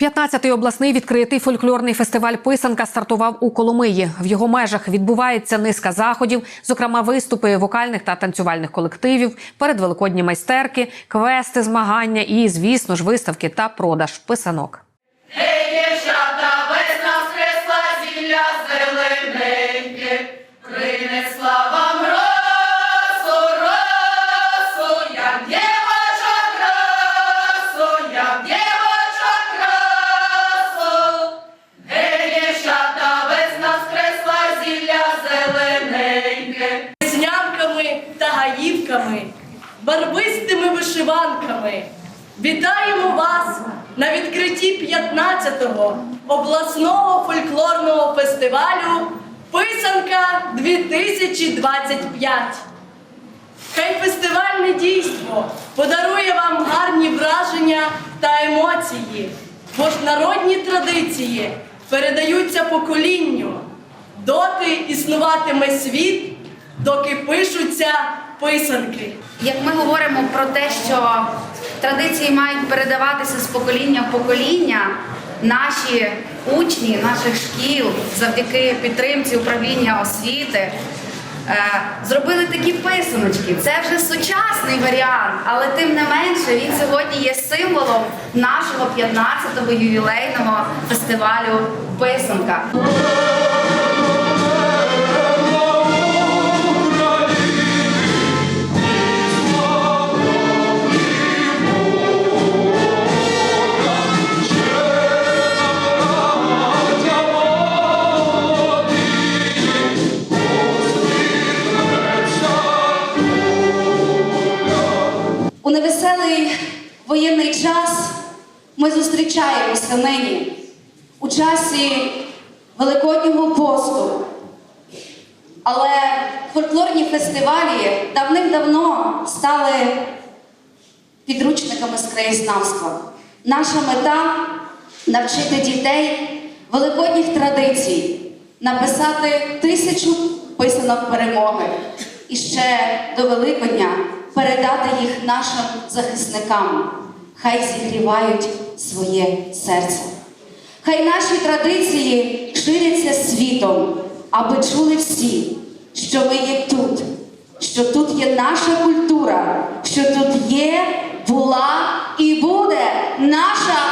15-й обласний відкритий фольклорний фестиваль Писанка стартував у Коломиї. В його межах відбувається низка заходів, зокрема виступи вокальних та танцювальних колективів, передвеликодні майстерки, квести, змагання і, звісно ж, виставки та продаж писанок. Принесла та гаївками, барвистими вишиванками. Вітаємо вас на відкритті 15-го обласного фольклорного фестивалю Писанка 2025. Хай фестивальне дійство подарує вам гарні враження та емоції, бо ж народні традиції передаються поколінню. Доти існуватиме світ, доки пишуться писанки. Як ми говоримо про те, що традиції мають передаватися з покоління в покоління, наші учні наших шкіл завдяки підтримці управління освіти е, зробили такі писаночки. Це вже сучасний варіант, але тим не менше він сьогодні є символом нашого 15-го ювілейного фестивалю Писанка. Невеселий воєнний час ми зустрічаємося нині у часі Великоднього посту. Але фольклорні фестивалі давним-давно стали підручниками з краєзнавства. Наша мета навчити дітей великодніх традицій, написати тисячу писанок перемоги і ще до Великодня передати їх нашим захисникам. Хай зігрівають своє серце. Хай наші традиції ширяться світом, аби чули всі, що ми є тут, що тут є наша культура, що тут є, була і буде наша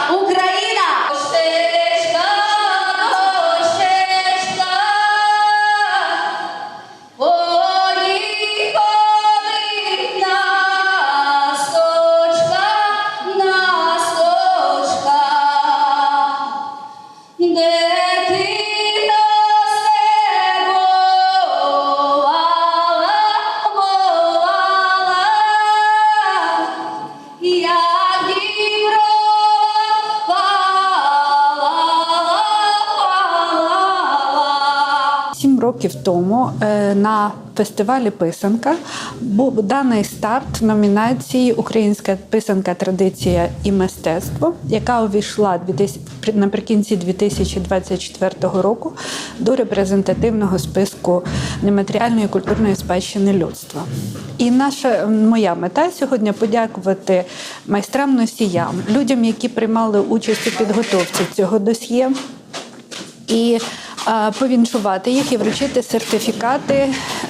років тому е, на фестивалі Писанка був даний старт номінації Українська писанка, традиція і мистецтво, яка увійшла 2000 наприкінці 2024 року до репрезентативного списку нематеріальної культурної спадщини людства. І наша моя мета сьогодні подякувати майстрам носіям, людям, які приймали участь у підготовці цього досьє і повіншувати їх і вручити сертифікати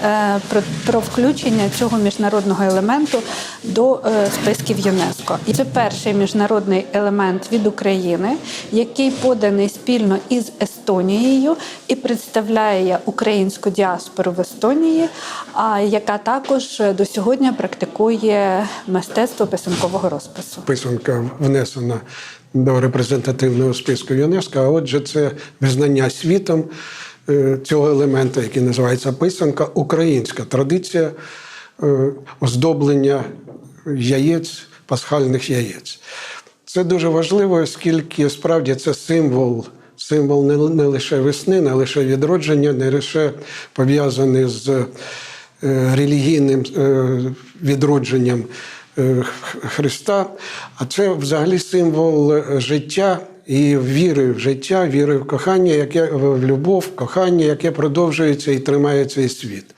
е, про, про включення цього міжнародного елементу до е, списків ЮНЕСКО. І це перший міжнародний елемент від України, який поданий спільно із Естонією і представляє українську діаспору в Естонії, а яка також до сьогодні практикує мистецтво писанкового розпису. писанка внесена до репрезентативного списку ЮНЕСКО. А отже, це визнання світом е, цього елемента, який називається писанка, українська традиція е, оздоблення яєць, пасхальних яєць. Це дуже важливо, оскільки справді це символ. Символ не, лише весни, не лише відродження, не лише пов'язаний з е, релігійним відродженням Христа, а це взагалі символ е, життя і віри в життя, віри в кохання, яке в любов, кохання, яке продовжується і тримає цей світ.